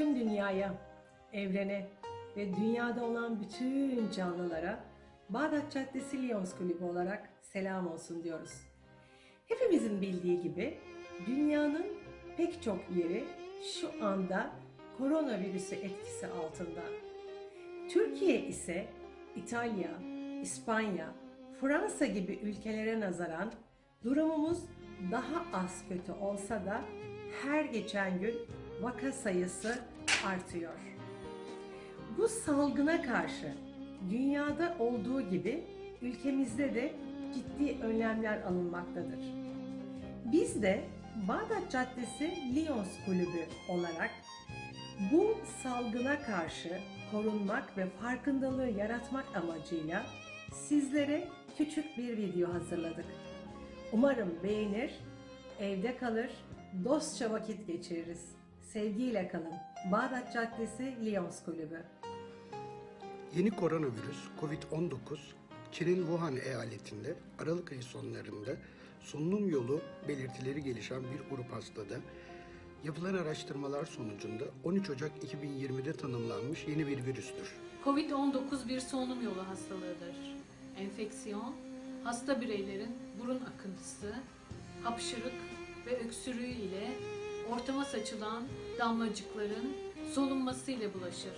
tüm dünyaya, evrene ve dünyada olan bütün canlılara Bağdat Caddesi Lions Kulübü olarak selam olsun diyoruz. Hepimizin bildiği gibi dünyanın pek çok yeri şu anda koronavirüsü etkisi altında. Türkiye ise İtalya, İspanya, Fransa gibi ülkelere nazaran durumumuz daha az kötü olsa da her geçen gün vaka sayısı artıyor. Bu salgına karşı dünyada olduğu gibi ülkemizde de ciddi önlemler alınmaktadır. Biz de Bağdat Caddesi Lions Kulübü olarak bu salgına karşı korunmak ve farkındalığı yaratmak amacıyla sizlere küçük bir video hazırladık. Umarım beğenir, evde kalır, dostça vakit geçiririz. Sevgiyle kalın. Bağdat Caddesi Lions Kulübü. Yeni koronavirüs COVID-19 Çin'in Wuhan eyaletinde Aralık ayı sonlarında solunum yolu belirtileri gelişen bir grup hastada yapılan araştırmalar sonucunda 13 Ocak 2020'de tanımlanmış yeni bir virüstür. Covid-19 bir solunum yolu hastalığıdır. Enfeksiyon, hasta bireylerin burun akıntısı, hapşırık ve öksürüğü ile ortama saçılan damlacıkların solunması ile bulaşır.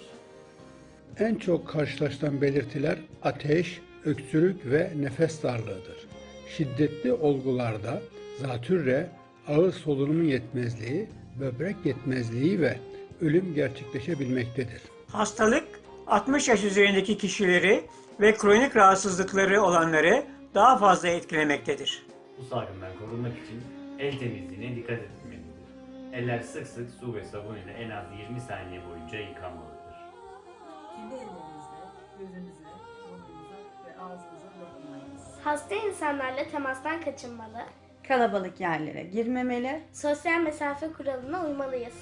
En çok karşılaşılan belirtiler ateş, öksürük ve nefes darlığıdır. Şiddetli olgularda zatürre, ağız solunumu yetmezliği, böbrek yetmezliği ve ölüm gerçekleşebilmektedir. Hastalık 60 yaş üzerindeki kişileri ve kronik rahatsızlıkları olanları daha fazla etkilemektedir. Bu salgından korunmak için el temizliğine dikkat etmelidir. Eller sık sık su ve sabun ile en az 20 saniye boyunca yıkanmalıdır. Kendi ellerinizle gözünüze, burnunuza ve ağzınıza dokunmayınız. Hasta insanlarla temastan kaçınmalı, Kalabalık yerlere girmemeli, sosyal mesafe kuralına uymalıyız.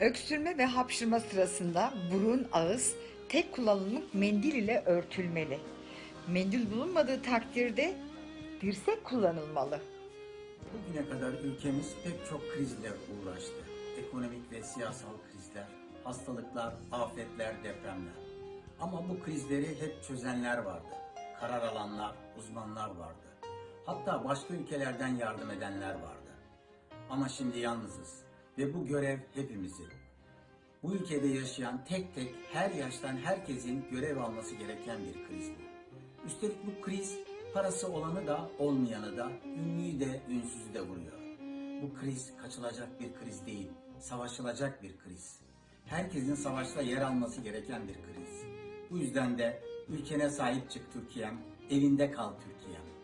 Öksürme ve hapşırma sırasında burun, ağız tek kullanımlık mendil ile örtülmeli. Mendil bulunmadığı takdirde dirsek kullanılmalı. Bugüne kadar ülkemiz pek çok krizle uğraştı. Ekonomik ve siyasal krizler, hastalıklar, afetler, depremler. Ama bu krizleri hep çözenler vardı. Karar alanlar, uzmanlar vardı. Hatta başka ülkelerden yardım edenler vardı. Ama şimdi yalnızız ve bu görev hepimizin. Bu ülkede yaşayan tek tek her yaştan herkesin görev alması gereken bir kriz bu. Üstelik bu kriz parası olanı da olmayanı da, ünlüyü de ünsüzü de vuruyor. Bu kriz kaçılacak bir kriz değil, savaşılacak bir kriz. Herkesin savaşta yer alması gereken bir kriz. Bu yüzden de ülkene sahip çık Türkiye'm, evinde kal Türkiye'm.